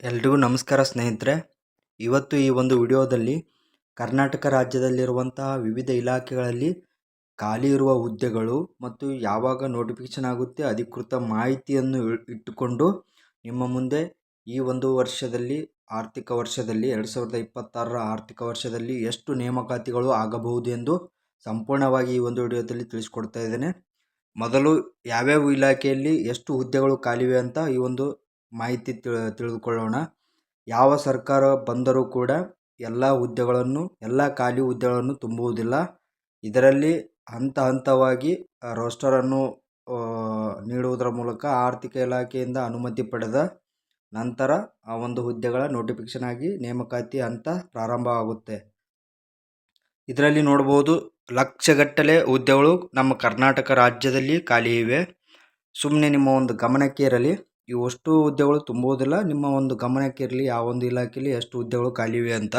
ಎಲ್ರಿಗೂ ನಮಸ್ಕಾರ ಸ್ನೇಹಿತರೆ. ಇವತ್ತು ಈ ಒಂದು ವಿಡಿಯೋದಲ್ಲಿ ಕರ್ನಾಟಕ ರಾಜ್ಯದಲ್ಲಿರುವಂತಹ ವಿವಿಧ ಇಲಾಖೆಗಳಲ್ಲಿ ಖಾಲಿ ಇರುವ ಹುದ್ದೆಗಳು ಮತ್ತು ಯಾವಾಗ ನೋಟಿಫಿಕೇಶನ್ ಆಗುತ್ತೆ ಅಧಿಕೃತ ಮಾಹಿತಿಯನ್ನು ಇಟ್ಟುಕೊಂಡು ನಿಮ್ಮ ಮುಂದೆ ಈ ಒಂದು ವರ್ಷದಲ್ಲಿ, ಆರ್ಥಿಕ ವರ್ಷದಲ್ಲಿ, ಎರಡು ಸಾವಿರದ ಇಪ್ಪತ್ತಾರರ ಆರ್ಥಿಕ ವರ್ಷದಲ್ಲಿ ಎಷ್ಟು ನೇಮಕಾತಿಗಳು ಆಗಬಹುದು ಎಂದು ಸಂಪೂರ್ಣವಾಗಿ ಈ ಒಂದು ವಿಡಿಯೋದಲ್ಲಿ ತಿಳಿಸ್ಕೊಡ್ತಾ ಇದ್ದೇನೆ. ಮೊದಲು ಯಾವ್ಯಾವ ಇಲಾಖೆಯಲ್ಲಿ ಎಷ್ಟು ಹುದ್ದೆಗಳು ಖಾಲಿವೆ ಅಂತ ಈ ಒಂದು ಮಾಹಿತಿ ತಿಳ್- ತಿಳಿದುಕೊಳ್ಳೋಣ ಯಾವ ಸರ್ಕಾರ ಬಂದರೂ ಕೂಡ ಎಲ್ಲ ಹುದ್ದೆಗಳನ್ನು, ಎಲ್ಲ ಖಾಲಿ ಹುದ್ದೆಗಳನ್ನು ತುಂಬುವುದಿಲ್ಲ. ಇದರಲ್ಲಿ ಹಂತ ಹಂತವಾಗಿ ರೋಸ್ಟರನ್ನು ನೀಡುವುದರ ಮೂಲಕ ಆರ್ಥಿಕ ಇಲಾಖೆಯಿಂದ ಅನುಮತಿ ಪಡೆದ ನಂತರ ಆ ಒಂದು ಹುದ್ದೆಗಳ ನೋಟಿಫಿಕೇಶನ್ ಆಗಿ ನೇಮಕಾತಿ ಹಂತ ಪ್ರಾರಂಭ ಆಗುತ್ತೆ. ಇದರಲ್ಲಿ ನೋಡ್ಬೋದು ಲಕ್ಷಗಟ್ಟಲೆ ಹುದ್ದೆಗಳು ನಮ್ಮ ಕರ್ನಾಟಕ ರಾಜ್ಯದಲ್ಲಿ ಖಾಲಿ ಇವೆ. ಸುಮ್ಮನೆ ನಿಮ್ಮ ಒಂದು ಗಮನಕ್ಕೆ ಇರಲಿ ಇವಷ್ಟು ಹುದ್ದೆಗಳು ತುಂಬುವುದಿಲ್ಲ ನಿಮ್ಮ ಒಂದು ಗಮನಕ್ಕೆ ಇರಲಿ, ಯಾವ ಒಂದು ಇಲಾಖೆಯಲ್ಲಿ ಎಷ್ಟು ಹುದ್ದೆಗಳು ಖಾಲಿ ಇವೆ ಅಂತ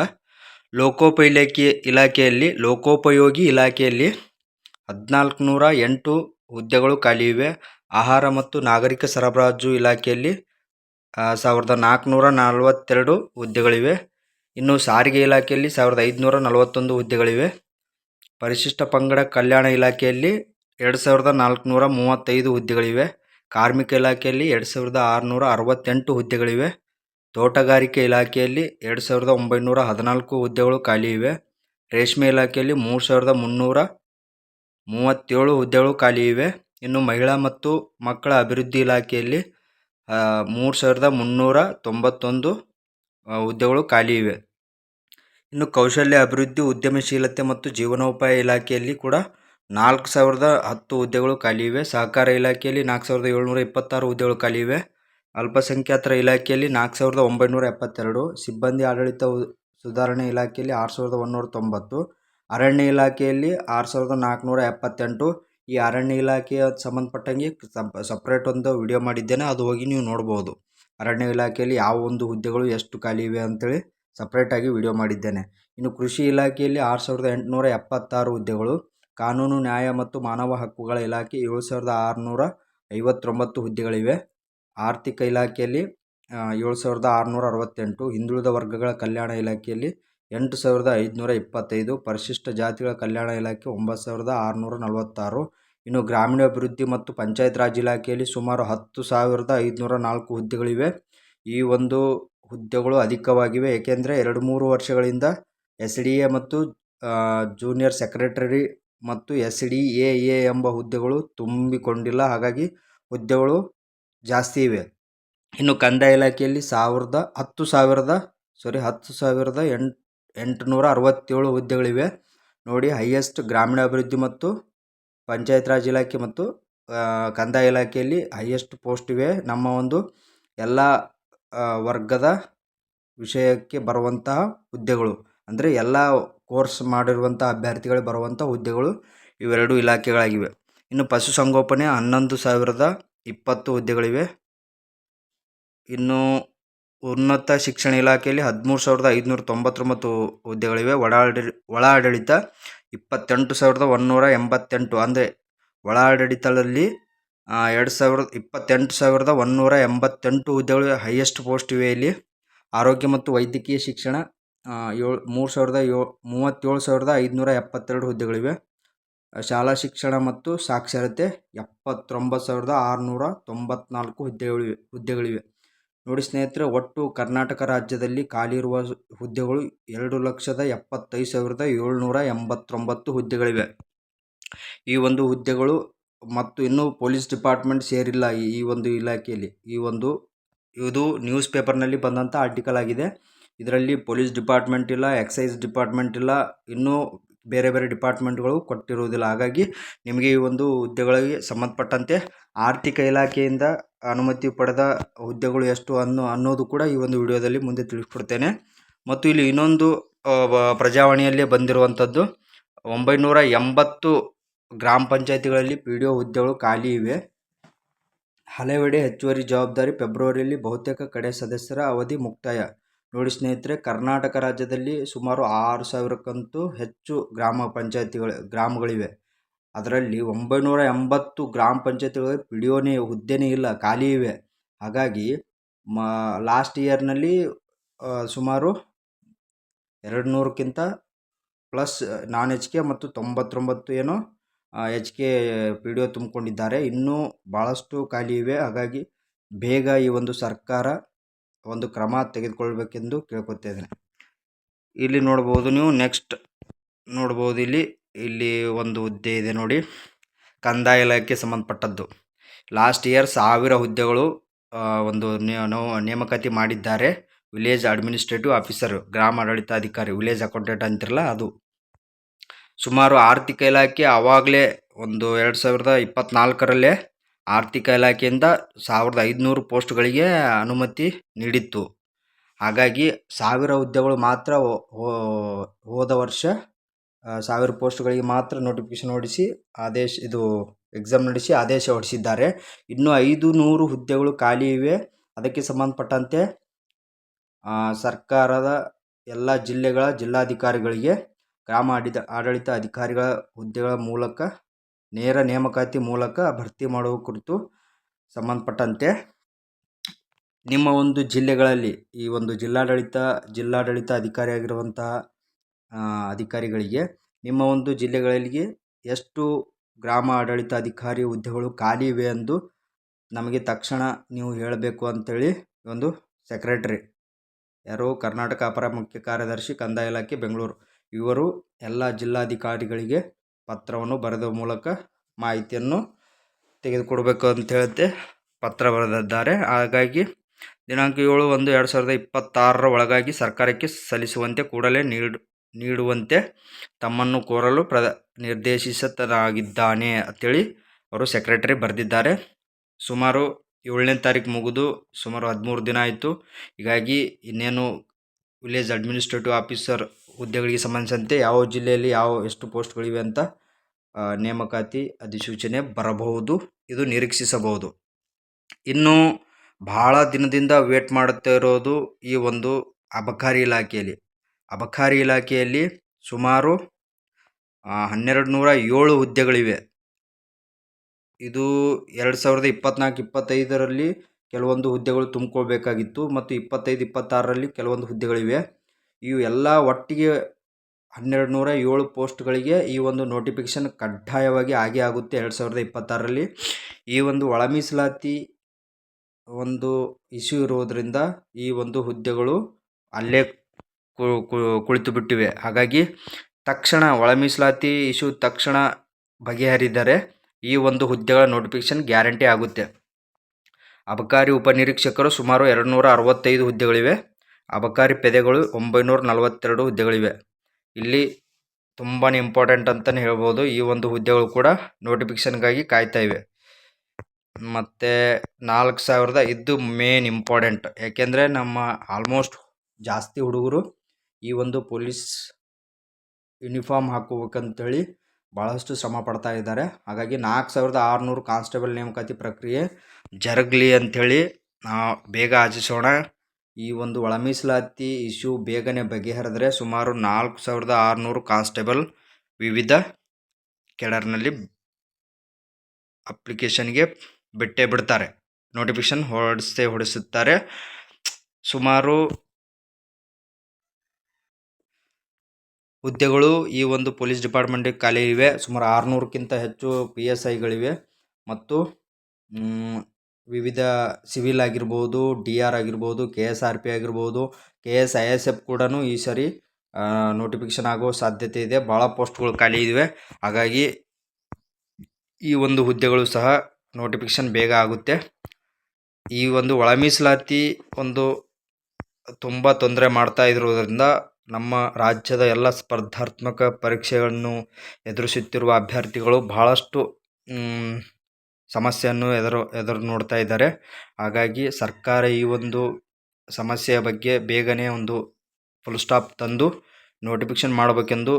ಇಲಾಖೆ, ಇಲಾಖೆಯಲ್ಲಿ, ಲೋಕೋಪಯೋಗಿ ಇಲಾಖೆಯಲ್ಲಿ ಹದಿನಾಲ್ಕು ನೂರ ಎಂಟು ಹುದ್ದೆಗಳು ಖಾಲಿ ಇವೆ ಆಹಾರ ಮತ್ತು ನಾಗರಿಕ ಸರಬರಾಜು ಇಲಾಖೆಯಲ್ಲಿ ಸಾವಿರದ ನಾಲ್ಕುನೂರ ನಲವತ್ತೆರಡು ಹುದ್ದೆಗಳಿವೆ ಇನ್ನು ಸಾರಿಗೆ ಇಲಾಖೆಯಲ್ಲಿ ಸಾವಿರದ ಐದುನೂರ ನಲವತ್ತೊಂದು ಹುದ್ದೆಗಳಿವೆ ಪರಿಶಿಷ್ಟ ಪಂಗಡ ಕಲ್ಯಾಣ ಇಲಾಖೆಯಲ್ಲಿ ಎರಡು ಸಾವಿರದ ನಾಲ್ಕುನೂರ ಮೂವತ್ತೈದು ಹುದ್ದೆಗಳಿವೆ ಕಾರ್ಮಿಕ ಇಲಾಖೆಯಲ್ಲಿ ಎರಡು ಸಾವಿರದ ಆರುನೂರ ಅರವತ್ತೆಂಟು ಹುದ್ದೆಗಳಿವೆ. ತೋಟಗಾರಿಕೆ ಇಲಾಖೆಯಲ್ಲಿ ಎರಡು ಸಾವಿರದ ಒಂಬೈನೂರ ಹದಿನಾಲ್ಕು ಹುದ್ದೆಗಳು ಖಾಲಿ ಇವೆ. ರೇಷ್ಮೆ ಇಲಾಖೆಯಲ್ಲಿ ಮೂರು ಸಾವಿರದ ಮುನ್ನೂರ ಮೂವತ್ತೇಳು ಹುದ್ದೆಗಳು ಖಾಲಿ ಇವೆ. ಇನ್ನು ಮಹಿಳಾ ಮತ್ತು ಮಕ್ಕಳ ಅಭಿವೃದ್ಧಿ ಇಲಾಖೆಯಲ್ಲಿ ಮೂರು ಸಾವಿರದ ಮುನ್ನೂರ ತೊಂಬತ್ತೊಂದು ಹುದ್ದೆಗಳು ಖಾಲಿ ಇವೆ. ಇನ್ನು ಕೌಶಲ್ಯ ಅಭಿವೃದ್ಧಿ, ಉದ್ಯಮಶೀಲತೆ ಮತ್ತು ಜೀವನೋಪಾಯ ಇಲಾಖೆಯಲ್ಲಿ ಕೂಡ ನಾಲ್ಕು ಸಾವಿರದ ಹತ್ತು ಹುದ್ದೆಗಳು ಖಾಲಿ ಇವೆ ಸಹಕಾರ ಇಲಾಖೆಯಲ್ಲಿ ನಾಲ್ಕು ಸಾವಿರದ ಏಳ್ನೂರ ಇಪ್ಪತ್ತಾರು ಹುದ್ದೆಗಳು ಖಾಲಿ ಇವೆ ಅಲ್ಪಸಂಖ್ಯಾತರ ಇಲಾಖೆಯಲ್ಲಿ ನಾಲ್ಕು ಸಾವಿರದ ಒಂಬೈನೂರ ಎಪ್ಪತ್ತೆರಡು, ಸಿಬ್ಬಂದಿ ಆಡಳಿತ ಸುಧಾರಣೆ ಇಲಾಖೆಯಲ್ಲಿ ಆರು ಸಾವಿರದ ಒಂದುನೂರ ತೊಂಬತ್ತು, ಅರಣ್ಯ ಇಲಾಖೆಯಲ್ಲಿ ಆರು ಸಾವಿರದ ನಾಲ್ಕುನೂರ ಎಪ್ಪತ್ತೆಂಟು. ಈ ಅರಣ್ಯ ಇಲಾಖೆಯ ಸಂಬಂಧಪಟ್ಟಂಗೆ ಸಪ್ರೇಟ್ ಒಂದು ವಿಡಿಯೋ ಮಾಡಿದ್ದೇನೆ. ಅದು ಹೋಗಿ ನೀವು ನೋಡ್ಬೋದು. ಅರಣ್ಯ ಇಲಾಖೆಯಲ್ಲಿ ಯಾವ ಒಂದು ಹುದ್ದೆಗಳು ಎಷ್ಟು ಖಾಲಿ ಇವೆ ಅಂತೇಳಿ ಸಪ್ರೇಟಾಗಿ ವಿಡಿಯೋ ಮಾಡಿದ್ದೇನೆ. ಇನ್ನು ಕೃಷಿ ಇಲಾಖೆಯಲ್ಲಿ ಆರು ಸಾವಿರದ ಎಂಟುನೂರ ಎಪ್ಪತ್ತಾರು ಹುದ್ದೆಗಳು ಕಾನೂನು, ನ್ಯಾಯ ಮತ್ತು ಮಾನವ ಹಕ್ಕುಗಳ ಇಲಾಖೆ ಏಳು ಸಾವಿರದ ಆರುನೂರ ಐವತ್ತೊಂಬತ್ತು ಹುದ್ದೆಗಳಿವೆ. ಆರ್ಥಿಕ ಇಲಾಖೆಯಲ್ಲಿ ಏಳು ಸಾವಿರದ ಆರುನೂರ ಅರವತ್ತೆಂಟು, ಹಿಂದುಳಿದ ವರ್ಗಗಳ ಕಲ್ಯಾಣ ಇಲಾಖೆಯಲ್ಲಿ ಎಂಟು ಸಾವಿರದ ಐದುನೂರ ಇಪ್ಪತ್ತೈದು, ಪರಿಶಿಷ್ಟ ಜಾತಿಗಳ ಕಲ್ಯಾಣ ಇಲಾಖೆ ಒಂಬತ್ತು ಸಾವಿರದ ಆರುನೂರ ನಲವತ್ತಾರು, ಇನ್ನು ಗ್ರಾಮೀಣಾಭಿವೃದ್ಧಿ ಮತ್ತು ಪಂಚಾಯತ್ ರಾಜ್ ಇಲಾಖೆಯಲ್ಲಿ ಸುಮಾರು ಹತ್ತು ಸಾವಿರದ ಐದುನೂರ ನಾಲ್ಕು ಹುದ್ದೆಗಳಿವೆ. ಈ ಒಂದು ಹುದ್ದೆಗಳು ಅಧಿಕವಾಗಿವೆ, ಏಕೆಂದರೆ ಎರಡು ಮೂರು ವರ್ಷಗಳಿಂದ ಎಸ್ ಡಿ ಎ ಮತ್ತು ಜೂನಿಯರ್ ಸೆಕ್ರೆಟರಿ ಮತ್ತು ಎಸ್ ಡಿ ಎ ಎ ಎಂಬ ಹುದ್ದೆಗಳು ತುಂಬಿಕೊಂಡಿಲ್ಲ. ಹಾಗಾಗಿ ಹುದ್ದೆಗಳು ಜಾಸ್ತಿ ಇವೆ. ಇನ್ನು ಕಂದಾಯ ಇಲಾಖೆಯಲ್ಲಿ ಸಾವಿರದ ಹತ್ತು ಸಾವಿರದ ಸಾರಿ ಹತ್ತು ಸಾವಿರದ ಎಂಟು, ಎಂಟುನೂರ ಅರವತ್ತೇಳು ಹುದ್ದೆಗಳಿವೆ. ನೋಡಿ ಹೈಯೆಸ್ಟ್ ಗ್ರಾಮೀಣಾಭಿವೃದ್ಧಿ ಮತ್ತು ಪಂಚಾಯತ್ ರಾಜ್ ಇಲಾಖೆ ಮತ್ತು ಕಂದಾಯ ಇಲಾಖೆಯಲ್ಲಿ ಹೈಯೆಸ್ಟ್ ಪೋಸ್ಟ್ ಇವೆ. ನಮ್ಮ ಒಂದು ಎಲ್ಲ ವರ್ಗದ ವಿಷಯಕ್ಕೆ ಬರುವಂತಹ ಹುದ್ದೆಗಳು. ಅಂದರೆ ಎಲ್ಲ ಕೋರ್ಸ್ ಮಾಡಿರುವಂಥ ಅಭ್ಯರ್ಥಿಗಳು ಬರುವಂಥ ಹುದ್ದೆಗಳು ಇವೆರಡು ಇಲಾಖೆಗಳಾಗಿವೆ. ಇನ್ನು ಪಶುಸಂಗೋಪನೆ ಹನ್ನೊಂದು ಸಾವಿರದ ಇಪ್ಪತ್ತು ಹುದ್ದೆಗಳಿವೆ. ಇನ್ನು ಉನ್ನತ ಶಿಕ್ಷಣ ಇಲಾಖೆಯಲ್ಲಿ ಹದಿಮೂರು ಸಾವಿರದ ಐದುನೂರ ತೊಂಬತ್ತೊಂಬತ್ತು ಹುದ್ದೆಗಳಿವೆ. ಒಳ ಆಡಳಿ, ಒಳ ಆಡಳಿತ ಇಪ್ಪತ್ತೆಂಟು ಸಾವಿರದ ಒಂದುನೂರ ಎಂಬತ್ತೆಂಟು. ಅಂದರೆ ಒಳ ಆಡಳಿತದಲ್ಲಿ ಎರಡು ಸಾವಿರದ, ಇಪ್ಪತ್ತೆಂಟು ಸಾವಿರದ ಒಂದುನೂರ ಎಂಬತ್ತೆಂಟು ಹುದ್ದೆಗಳು ಹೈಯೆಸ್ಟ್ ಪೋಸ್ಟ್ ಇವೆ ಇಲ್ಲಿ. ಆರೋಗ್ಯ ಮತ್ತು ವೈದ್ಯಕೀಯ ಶಿಕ್ಷಣ ಏಳು, ಮೂರು ಸಾವಿರದ ಏಳು, ಮೂವತ್ತೇಳು ಸಾವಿರದ ಐದುನೂರ ಎಪ್ಪತ್ತೆರಡು ಹುದ್ದೆಗಳಿವೆ. ಶಾಲಾ ಶಿಕ್ಷಣ ಮತ್ತು ಸಾಕ್ಷರತೆ ಎಪ್ಪತ್ತೊಂಬತ್ತು ಸಾವಿರದ ಆರುನೂರ ತೊಂಬತ್ನಾಲ್ಕು ಹುದ್ದೆಗಳಿವೆ ಹುದ್ದೆಗಳಿವೆ. ನೋಡಿ ಸ್ನೇಹಿತರೆ, ಒಟ್ಟು ಕರ್ನಾಟಕ ರಾಜ್ಯದಲ್ಲಿ ಖಾಲಿ ಇರುವ ಹುದ್ದೆಗಳು ಎರಡು ಲಕ್ಷದ ಎಪ್ಪತ್ತೈದು ಸಾವಿರದ ಏಳ್ನೂರ ಎಂಬತ್ತೊಂಬತ್ತು ಹುದ್ದೆಗಳಿವೆ. ಈ ಒಂದು ಹುದ್ದೆಗಳು ಮತ್ತು ಇನ್ನೂ ಪೊಲೀಸ್ ಡಿಪಾರ್ಟ್ಮೆಂಟ್ ಸೇರಿಲ್ಲ ಈ ಒಂದು ಇಲಾಖೆಯಲ್ಲಿ. ಈ ಒಂದು, ಇದು ನ್ಯೂಸ್ ಪೇಪರ್ನಲ್ಲಿ ಬಂದಂಥ ಆರ್ಟಿಕಲ್ ಆಗಿದೆ. ಇದರಲ್ಲಿ ಪೊಲೀಸ್ ಡಿಪಾರ್ಟ್ಮೆಂಟ್ ಇಲ್ಲ, ಎಕ್ಸೈಸ್ ಡಿಪಾರ್ಟ್ಮೆಂಟ್ ಇಲ್ಲ, ಇನ್ನೂ ಬೇರೆ ಬೇರೆ ಡಿಪಾರ್ಟ್ಮೆಂಟ್ಗಳು ಕೊಟ್ಟಿರುವುದಿಲ್ಲ. ಹಾಗಾಗಿ ನಿಮಗೆ ಈ ಒಂದು ಹುದ್ದೆಗಳಿಗೆ ಸಂಬಂಧಪಟ್ಟಂತೆ ಆರ್ಥಿಕ ಇಲಾಖೆಯಿಂದ ಅನುಮತಿ ಪಡೆದ ಹುದ್ದೆಗಳು ಎಷ್ಟು ಅನ್ನೋ, ಅನ್ನೋದು ಕೂಡ ಈ ಒಂದು ವಿಡಿಯೋದಲ್ಲಿ ಮುಂದೆ ತಿಳಿಸ್ಕೊಡ್ತೇನೆ. ಮತ್ತು ಇಲ್ಲಿ ಇನ್ನೊಂದು ಪ್ರಜಾವಾಣಿಯಲ್ಲಿ ಬಂದಿರುವಂಥದ್ದು. ಒಂಬೈನೂರ ಎಂಬತ್ತು ಗ್ರಾಮ ಪಂಚಾಯತಿಗಳಲ್ಲಿ ಪಿ ಡಿ ಒ ಹುದ್ದೆಗಳು ಖಾಲಿ ಇವೆ. ಹಲವೆಡೆ ಹೆಚ್ಚುವರಿ ಜವಾಬ್ದಾರಿ ಫೆಬ್ರವರಿಯಲ್ಲಿ ಬಹುತೇಕ ಕಡೆ ಸದಸ್ಯರ ಅವಧಿ ಮುಕ್ತಾಯ. ನೋಡಿ ಸ್ನೇಹಿತರೆ, ಕರ್ನಾಟಕ ರಾಜ್ಯದಲ್ಲಿ ಸುಮಾರು ಆರು ಸಾವಿರಕ್ಕಂತೂ ಹೆಚ್ಚು ಗ್ರಾಮ ಪಂಚಾಯತಿಗಳು, ಗ್ರಾಮಗಳಿವೆ. ಅದರಲ್ಲಿ ಒಂಬೈನೂರ ಎಂಬತ್ತು ಗ್ರಾಮ ಪಂಚಾಯಿತಿಗಳಲ್ಲಿ ಪಿ ಡಿ ಹುದ್ದೆನೇ ಇಲ್ಲ, ಖಾಲಿ ಇವೆ. ಹಾಗಾಗಿ ಮ ಲಾಸ್ಟ್ ಇಯರ್ನಲ್ಲಿ ಸುಮಾರು ಎರಡು ನೂರಕ್ಕಿಂತ ಪ್ಲಸ್ ನಾನ್ ಎಚ್ ಕೆ ಮತ್ತು ತೊಂಬತ್ತೊಂಬತ್ತು ಏನೋ H K P D O ತುಂಬಿಕೊಂಡಿದ್ದಾರೆ. ಇನ್ನೂ ಭಾಳಷ್ಟು ಖಾಲಿ ಇವೆ. ಹಾಗಾಗಿ ಬೇಗ ಈ ಒಂದು ಸರ್ಕಾರ ಒಂದು ಕ್ರಮ ತೆಗೆದುಕೊಳ್ಬೇಕೆಂದು ಕೇಳ್ಕೊತಾ ಇದ್ದೇನೆ. ಇಲ್ಲಿ ನೋಡ್ಬೋದು ನೀವು ನೆಕ್ಸ್ಟ್ ನೋಡ್ಬೋದು ಇಲ್ಲಿ ಇಲ್ಲಿ ಒಂದು ಹುದ್ದೆ ಇದೆ ನೋಡಿ. ಕಂದಾಯ ಇಲಾಖೆ ಸಂಬಂಧಪಟ್ಟದ್ದು. ಲಾಸ್ಟ್ ಇಯರ್ ಸಾವಿರ ಹುದ್ದೆಗಳು ಒಂದು ನೇಮಕಾತಿ ಮಾಡಿದ್ದಾರೆ. ವಿಲೇಜ್ ಅಡ್ಮಿನಿಸ್ಟ್ರೇಟಿವ್ ಆಫೀಸರ್ ಗ್ರಾಮ ಆಡಳಿತಾಧಿಕಾರಿ ವಿಲೇಜ್ ಅಕೌಂಟೆಂಟ್ ಅಂತಿರಲ್ಲ ಅದು. ಸುಮಾರು ಆರ್ಥಿಕ ಇಲಾಖೆ ಆವಾಗಲೇ ಒಂದು ಎರಡು ಸಾವಿರದ ಇಪ್ಪತ್ತ್ನಾಲ್ಕರಲ್ಲೇ ಆರ್ಥಿಕ ಇಲಾಖೆಯಿಂದ ಸಾವಿರದ ಐದುನೂರು ಪೋಸ್ಟ್ಗಳಿಗೆ ಅನುಮತಿ ನೀಡಿತ್ತು. ಹಾಗಾಗಿ ಸಾವಿರ ಹುದ್ದೆಗಳು ಮಾತ್ರ ಹೋದ ವರ್ಷ ಸಾವಿರ ಪೋಸ್ಟ್ಗಳಿಗೆ ಮಾತ್ರ ನೋಟಿಫಿಕೇಶನ್ ಹೊಡಿಸಿ ಆದೇಶ, ಇದು ಎಕ್ಸಾಮ್ ನಡೆಸಿ ಆದೇಶ ಹೊರಡಿಸಿದ್ದಾರೆ ಇನ್ನೂ ಐದು ನೂರು ಹುದ್ದೆಗಳು ಖಾಲಿ ಇವೆ. ಅದಕ್ಕೆ ಸಂಬಂಧಪಟ್ಟಂತೆ ಸರ್ಕಾರದ ಎಲ್ಲ ಜಿಲ್ಲೆಗಳ ಜಿಲ್ಲಾಧಿಕಾರಿಗಳಿಗೆ, ಗ್ರಾಮ ಆಡಿದ ಆಡಳಿತ ಅಧಿಕಾರಿಗಳ ಹುದ್ದೆಗಳ ಮೂಲಕ ನೇರ ನೇಮಕಾತಿ ಮೂಲಕ ಭರ್ತಿ ಮಾಡುವ ಕುರಿತು ಸಂಬಂಧಪಟ್ಟಂತೆ ನಿಮ್ಮ ಒಂದು ಜಿಲ್ಲೆಗಳಲ್ಲಿ ಈ ಒಂದು ಜಿಲ್ಲಾಡಳಿತ ಜಿಲ್ಲಾಡಳಿತ ಅಧಿಕಾರಿಯಾಗಿರುವಂತಹ ಅಧಿಕಾರಿಗಳಿಗೆ ನಿಮ್ಮ ಒಂದು ಜಿಲ್ಲೆಗಳಲ್ಲಿ ಎಷ್ಟು ಗ್ರಾಮ ಆಡಳಿತ ಅಧಿಕಾರಿ ಹುದ್ದೆಗಳು ಖಾಲಿ ಇವೆ ಎಂದು ನಮಗೆ ತಕ್ಷಣ ನೀವು ಹೇಳಬೇಕು ಅಂತೇಳಿ ಒಂದು ಸೆಕ್ರೆಟರಿ, ಯಾರು ಕರ್ನಾಟಕ ಅಪರ ಮುಖ್ಯ ಕಾರ್ಯದರ್ಶಿ ಕಂದಾಯ ಇಲಾಖೆ, ಬೆಂಗಳೂರು. ಇವರು ಎಲ್ಲ ಜಿಲ್ಲಾಧಿಕಾರಿಗಳಿಗೆ ಪತ್ರವನ್ನು ಬರೆದ ಮೂಲಕ ಮಾಹಿತಿಯನ್ನು ತೆಗೆದುಕೊಡಬೇಕು ಅಂತ ಹೇಳುತ್ತೆ. ಪತ್ರ ಬರೆದಿದ್ದಾರೆ. ಹಾಗಾಗಿ ದಿನಾಂಕ ಏಳು ಒಂದು ಎರಡು ಸಾವಿರದ ಇಪ್ಪತ್ತಾರರ ಒಳಗಾಗಿ ಸರ್ಕಾರಕ್ಕೆ ಸಲ್ಲಿಸುವಂತೆ ಕೂಡಲೇ ನೀಡು, ನೀಡುವಂತೆ ತಮ್ಮನ್ನು ಕೋರಲು ಪ್ರದ ನಿರ್ದೇಶಿಸತನಾಗಿದ್ದಾನೆ ಅಂತೇಳಿ ಅವರು ಸೆಕ್ರೆಟರಿ ಬರೆದಿದ್ದಾರೆ. ಸುಮಾರು ಏಳನೇ ತಾರೀಕು ಮುಗಿದು ಸುಮಾರು ಹದಿಮೂರು ದಿನ ಆಯಿತು. ಹೀಗಾಗಿ ಇನ್ನೇನು ವಿಲೇಜ್ ಅಡ್ಮಿನಿಸ್ಟ್ರೇಟಿವ್ ಆಫೀಸರ್ ಹುದ್ದೆಗಳಿಗೆ ಸಂಬಂಧಿಸಿದಂತೆ ಯಾವ ಜಿಲ್ಲೆಯಲ್ಲಿ ಯಾವ ಎಷ್ಟು ಪೋಸ್ಟ್ಗಳಿವೆ ಅಂತ ನೇಮಕಾತಿ ಅಧಿಸೂಚನೆ ಬರಬಹುದು, ಇದು ನಿರೀಕ್ಷಿಸಬಹುದು. ಇನ್ನು ಬಹಳ ದಿನದಿಂದ ವೇಟ್ ಮಾಡುತ್ತಾ ಇರೋದು ಈ ಒಂದು ಅಬಕಾರಿ ಇಲಾಖೆಯಲ್ಲಿ. ಅಬಕಾರಿ ಇಲಾಖೆಯಲ್ಲಿ ಸುಮಾರು ಹನ್ನೆರಡು ನೂರ ಏಳು ಹುದ್ದೆಗಳಿವೆ. ಇದು ಎರಡು ಸಾವಿರದ ಇಪ್ಪತ್ನಾಲ್ಕು, ಇಪ್ಪತ್ತೈದರಲ್ಲಿ ಕೆಲವೊಂದು ಹುದ್ದೆಗಳು ತುಂಬಿಕೊಳ್ಬೇಕಾಗಿತ್ತು ಮತ್ತು ಇಪ್ಪತ್ತೈದು, ಇಪ್ಪತ್ತಾರರಲ್ಲಿ ಕೆಲವೊಂದು ಹುದ್ದೆಗಳಿವೆ. ಇವು ಎಲ್ಲ ಒಟ್ಟಿಗೆ ಹನ್ನೆರಡು ನೂರ ಏಳು ಪೋಸ್ಟ್ಗಳಿಗೆ ಈ ಒಂದು ನೋಟಿಫಿಕೇಷನ್ ಕಡ್ಡಾಯವಾಗಿ ಆಗೇ ಆಗುತ್ತೆ ಎರಡು ಸಾವಿರದ ಇಪ್ಪತ್ತಾರರಲ್ಲಿ. ಈ ಒಂದು ಒಳ ಮೀಸಲಾತಿ ಒಂದು ಇಶ್ಯೂ ಇರುವುದರಿಂದ ಈ ಒಂದು ಹುದ್ದೆಗಳು ಅಲ್ಲೇ ಕುಳಿತು ಬಿಟ್ಟಿವೆ. ಹಾಗಾಗಿ ತಕ್ಷಣ ಒಳ ಮೀಸಲಾತಿ ಇಶ್ಯೂ ತಕ್ಷಣ ಬಗೆಹರಿದರೆ ಈ ಒಂದು ಹುದ್ದೆಗಳ ನೋಟಿಫಿಕೇಷನ್ ಗ್ಯಾರಂಟಿ ಆಗುತ್ತೆ. ಅಬಕಾರಿ ಉಪನಿರೀಕ್ಷಕರು ಸುಮಾರು ಎರಡು ನೂರ ಅರವತ್ತೈದು ಹುದ್ದೆಗಳಿವೆ. ಅಬಕಾರಿ ಪೆದೆಗಳು ಒಂಬೈನೂರ ನಲವತ್ತೆರಡು ಹುದ್ದೆಗಳಿವೆ. ಇಲ್ಲಿ ತುಂಬಾ ಇಂಪಾರ್ಟೆಂಟ್ ಅಂತಲೇ ಹೇಳ್ಬೋದು. ಈ ಒಂದು ಹುದ್ದೆಗಳು ಕೂಡ ನೋಟಿಫಿಕೇಶನ್ಗಾಗಿ ಕಾಯ್ತಾ ಇವೆ. ಮತ್ತು ನಾಲ್ಕು ಸಾವಿರದ ಇದು ಮೇನ್ ಇಂಪಾರ್ಟೆಂಟ್ ಯಾಕೆಂದರೆ ನಮ್ಮ ಆಲ್ಮೋಸ್ಟ್ ಜಾಸ್ತಿ ಹುಡುಗರು ಈ ಒಂದು ಪೊಲೀಸ್ ಯೂನಿಫಾರ್ಮ್ ಹಾಕೋಬೇಕಂತೇಳಿ ಭಾಳಷ್ಟು ಶ್ರಮ ಪಡ್ತಾ ಇದ್ದಾರೆ. ಹಾಗಾಗಿ ನಾಲ್ಕು ಸಾವಿರದ ಆರುನೂರು ಕಾನ್ಸ್ಟೇಬಲ್ ನೇಮಕಾತಿ ಪ್ರಕ್ರಿಯೆ ಜರಗಲಿ ಅಂಥೇಳಿ ಬೇಗ ಆಚರಿಸೋಣ. ಈ ಒಂದು ಒಳ ಮೀಸಲಾತಿ ಇಶ್ಯೂ ಬೇಗನೆ ಬಗೆಹರಿದ್ರೆ ಸುಮಾರು ನಾಲ್ಕು ಸಾವಿರದ ಆರುನೂರು ಕಾನ್ಸ್ಟೇಬಲ್ ವಿವಿಧ ಕೆಡರ್ನಲ್ಲಿ ಅಪ್ಲಿಕೇಶನ್ಗೆ ಬಿಟ್ಟೇ ಬಿಡ್ತಾರೆ. ನೋಟಿಫಿಕೇಶನ್ ಹೊರಡಿಸೇ ಹೊಡಿಸುತ್ತಾರೆ ಸುಮಾರು ಹುದ್ದೆಗಳು ಈ ಒಂದು ಪೊಲೀಸ್ ಡಿಪಾರ್ಟ್ಮೆಂಟಿಗೆ ಖಾಲಿ ಇವೆ. ಸುಮಾರು ಆರುನೂರಕ್ಕಿಂತ ಹೆಚ್ಚು ಪಿ ಎಸ್ ಐಗಳಿವೆ. ಮತ್ತು ವಿವಿಧ ಸಿವಿಲ್ ಆಗಿರ್ಬೋದು ಡಿ ಆರ್ ಆಗಿರ್ಬೋದು ಕೆ ಎಸ್ ಆರ್ ಪಿ ಆಗಿರ್ಬೋದು K S I S F ಕೂಡ ಈ ಸರಿ ನೋಟಿಫಿಕೇಶನ್ ಆಗೋ ಸಾಧ್ಯತೆ ಇದೆ. ಭಾಳ ಪೋಸ್ಟ್ಗಳು ಖಾಲಿ ಇವೆ ಹಾಗಾಗಿ ಈ ಒಂದು ಹುದ್ದೆಗಳು ಸಹ ನೋಟಿಫಿಕೇಶನ್ ಬೇಗ ಆಗುತ್ತೆ. ಈ ಒಂದು ಒಳ ಮೀಸಲಾತಿ ಒಂದು ತುಂಬ ತೊಂದರೆ ಮಾಡ್ತಾ ಇರುವುದರಿಂದ ನಮ್ಮ ರಾಜ್ಯದ ಎಲ್ಲ ಸ್ಪರ್ಧಾತ್ಮಕ ಪರೀಕ್ಷೆಗಳನ್ನು ಎದುರಿಸುತ್ತಿರುವ ಅಭ್ಯರ್ಥಿಗಳು ಬಹಳಷ್ಟು ಮ್, ಸಮಸ್ಯೆಯನ್ನು ಎದುರು ಎದುರು ನೋಡ್ತಾ ಇದ್ದಾರೆ. ಹಾಗಾಗಿ ಸರ್ಕಾರ ಈ ಒಂದು ಸಮಸ್ಯೆಯ ಬಗ್ಗೆ ಬೇಗನೆ ಒಂದು ಫುಲ್ ಸ್ಟಾಪ್ ತಂದು ನೋಟಿಫಿಕೇಶನ್ ಮಾಡಬೇಕೆಂದು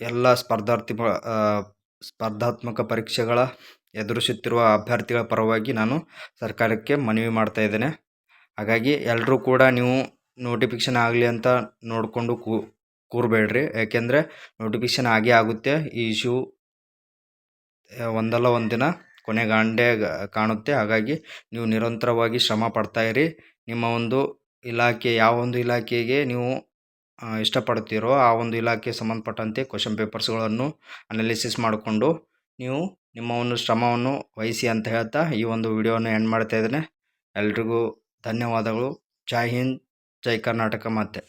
ಎಲ್ಲ ಸ್ಪರ್ಧಾರ್ಥಿ ಸ್ಪರ್ಧಾತ್ಮಕ ಪರೀಕ್ಷೆಗಳ ಎದುರಿಸುತ್ತಿರುವ ಅಭ್ಯರ್ಥಿಗಳ ಪರವಾಗಿ ನಾನು ಸರ್ಕಾರಕ್ಕೆ ಮನವಿ ಮಾಡ್ತಾ ಇದ್ದೇನೆ. ಹಾಗಾಗಿ ಎಲ್ಲರೂ ಕೂಡ ನೀವು ನೋಟಿಫಿಕೇಶನ್ ಆಗಲಿ ಅಂತ ನೋಡಿಕೊಂಡು ಕೂರಬೇಡ್ರಿ. ಯಾಕೆಂದರೆ ನೋಟಿಫಿಕೇಷನ್ ಆಗೇ ಆಗುತ್ತೆ. ಈ ಇಶ್ಯೂ ಒಂದಲ್ಲ ಒಂದಿನ ದಿನ ಕೊನೆಗಾಂಡೇ ಕಾಣುತ್ತೆ. ಹಾಗಾಗಿ ನೀವು ನಿರಂತರವಾಗಿ ಶ್ರಮ ಪಡ್ತಾ ಇರಿ. ನಿಮ್ಮ ಒಂದು ಇಲಾಖೆ, ಯಾವ ಒಂದು ಇಲಾಖೆಗೆ ನೀವು ಇಷ್ಟಪಡ್ತೀರೋ ಆ ಒಂದು ಇಲಾಖೆಗೆ ಸಂಬಂಧಪಟ್ಟಂತೆ ಕ್ವಶನ್ ಪೇಪರ್ಸ್ಗಳನ್ನು ಅನಾಲಿಸಿಸ್ ಮಾಡಿಕೊಂಡು ನೀವು ನಿಮ್ಮ ಒಂದು ಶ್ರಮವನ್ನು ವಹಿಸಿ ಅಂತ ಹೇಳ್ತಾ ಈ ಒಂದು ವಿಡಿಯೋನ ಎಂಡ್ ಮಾಡ್ತಾ ಇದ್ದೇನೆ. ಎಲ್ರಿಗೂ ಧನ್ಯವಾದಗಳು. ಜೈ ಹಿಂದ್, ಜೈ ಕರ್ನಾಟಕ ಮತ್ತೆ